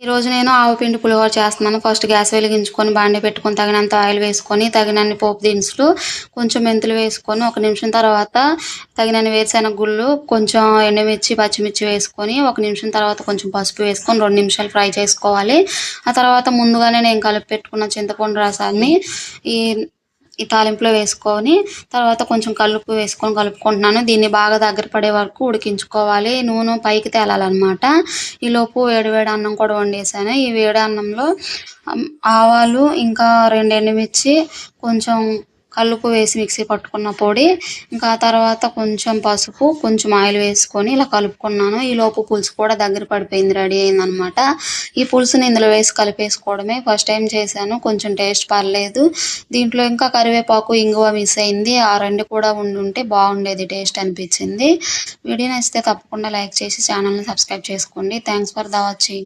ఈరోజు నేను ఆవు పిండి పులిహోర చేస్తున్నాను. ఫస్ట్ గ్యాస్ వెలిగించుకొని బాండి పెట్టుకొని తగినంత ఆయిల్ వేసుకొని తగినన్ని పోపు దినుసులు కొంచెం మెంతులు వేసుకొని ఒక నిమిషం తర్వాత తగినన్ని వేరుశనగ గుళ్ళు కొంచెం ఎండుమిర్చి పచ్చిమిర్చి వేసుకొని ఒక నిమిషం తర్వాత కొంచెం పసుపు వేసుకొని రెండు నిమిషాలు ఫ్రై చేసుకోవాలి. ఆ తర్వాత ముందుగానే నేను కలిపి పెట్టుకున్న చింతపండు రసాన్ని ఈ ఈ తాలింపులో వేసుకొని తర్వాత కొంచెం కలుపు వేసుకొని కలుపుకుంటున్నాను. దీన్ని బాగా దగ్గర పడే వరకు ఉడికించుకోవాలి. నూనె పైకి తేలాలన్నమాట. ఈలోపు వేడివేడి అన్నం కూడా వండేసాను. ఈ వేడి అన్నంలో ఆవాలు ఇంకా రెండు ఎండుమిర్చి కొంచెం కల్లుపు వేసి మిక్సీ పట్టుకున్న పొడి ఇంకా ఆ తర్వాత కొంచెం పసుపు కొంచెం ఆయిల్ వేసుకొని ఇలా కలుపుకున్నాను. ఈ లోపు పులుసు కూడా దగ్గర పడిపోయింది రెడీ అయిందనమాట. ఈ పులుసుని ఇందులో వేసి కలిపేసుకోవడమే. ఫస్ట్ టైం చేశాను కొంచెం టేస్ట్ పర్లేదు. దీంట్లో ఇంకా కరివేపాకు ఇంగువ మిస్ అయింది. ఆ రెండు కూడా ఉండుంటే బాగుండేది టేస్ట్ అనిపించింది. వీడియో నచ్చితే తప్పకుండా లైక్ చేసి ఛానల్ని సబ్స్క్రైబ్ చేసుకోండి. Thanks for the watching